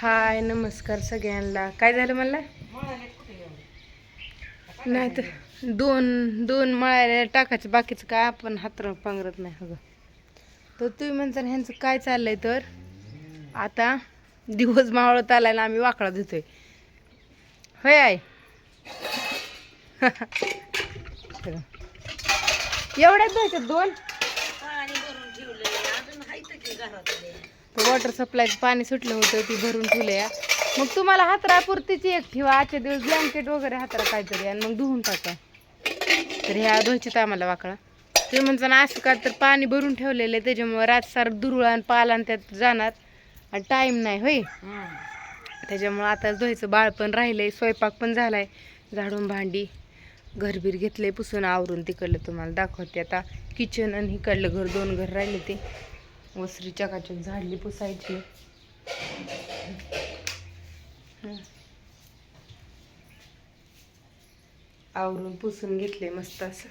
हाय नमस्कार सगळ्यांना. काय झालं मला नाही तर दोन दोन मळायला टाकायचं बाकीचं काय आपण हातर पांघरत नाही अगं. तर तुम्ही म्हणता ह्यांचं काय चाललंय तर? आता दिवस मावळत आलाय ना आम्ही वाकडा धुतोय. होय आय एवढ्यात धुवायच्यात दोन? वॉटर सप्लायचं पाणी सुटलं होतं ती भरून ठेवल्या. मग तुम्हाला हातरापुरतीची एक ठेवा आजच्या दिवस ब्लँकेट वगैरे हातरा काहीतरी आणि मग धुवून टाका. तर ह्या धुवायच्यात आम्हाला वाकडा. तुम्ही म्हणता ना असं का तर पाणी भरून ठेवलेलं आहे त्याच्यामुळे रातसार दुरुळ आणि पाला आणि त्यात जाणार. आणि टाईम नाही होय. त्याच्यामुळं आता धुवायचं बाळ पण राहिलंय स्वयंपाक पण झालाय झाडून भांडी. घरबीर घेतलंय पुसून आवरून तिकडलं तुम्हाला दाखवते आता. किचन आणि इकडलं घर दोन घर राहिले ते. वसरीच्या चकाचक झाडली पुसायची. आवरून पुसून घेतले मस्त असं.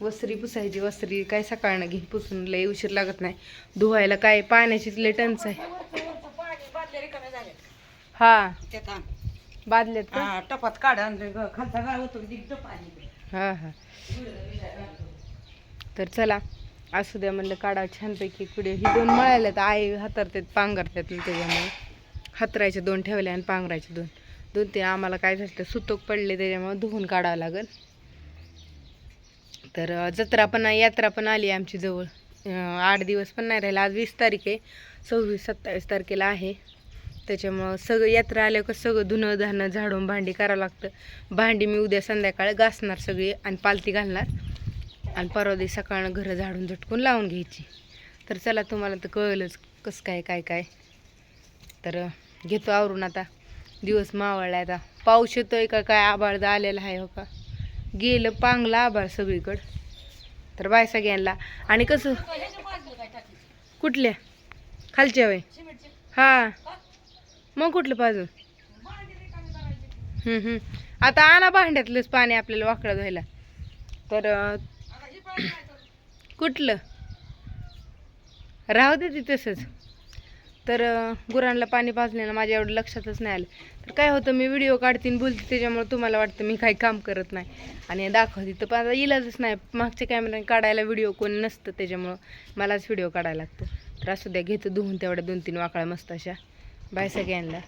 वसरी पुसायची वसरी काय सकाळनं घे पुसून लय उशीर लागत नाही. धुवायला काय पाण्याचीच लय टंच आहे. हा. बादल्यात का? टपात काढा खालचा हा हा. तर चला. असू द्या म्हणलं काढा छानपैकी कुडे ही दोन मळायला तर आई हातरतात पांघरतात त्याच्यामुळे. हातरायचे दोन ठेवले आणि पांघरायचे दोन. दोन ते आम्हाला काय झालं ते पडले त्याच्यामुळे धुवून काढावं लागेल. तर जत्रा पण यात्रा पण आली आहे आमची जवळ. आठ दिवस पण नाही राहिला. आज वीस तारीख. आहे सव्वीस सत्तावीस तारखेला आहे. त्याच्यामुळं सगळं यात्रा आल्यावर का सगळं धुणं धाणं झाडून भांडी करावं लागतं. भांडी मी उद्या संध्याकाळी घासणार सगळी आणि पालती घालणार. आणि परवा दिवस सकाळनं घरं झाडून झटकून लावून घ्यायची. तर चला तुम्हाला तर कळलंच कसं काय काय काय. तर घेतो आवरून आता. दिवस मावळला आता. पाऊस येतो आहे का काय आबाळ आलेला आहे हो का? गेलं पांगला आबाळ सगळीकडं. तर बाय सगळ्यांना. आणि कसं? कुठल्या? खालच्या वय हा. मग कुठलं पाजून? आता आणा भांड्यातलंच पाणी आपल्याला वाकडं धुवायला. तर कुठलं? राहू दे ती तसंच. तर गुरांना पाणी पाजण्याला माझ्या एवढं लक्षातच नाही आलं. तर काय होतं मी व्हिडिओ काढतीन बोलते त्याच्यामुळे तुम्हाला वाटतं मी काही काम करत नाही. आणि दाखवते तर पण इलाजच नाही. मागच्या कॅमेऱ्याने काढायला व्हिडिओ कोण नसतं त्याच्यामुळं मलाच व्हिडिओ काढायला लागतो. तर असू द्या घेतो धुवून तेवढ्या दोन तीन वाकळ्या मस्त अशा बाय सगळ्यांना.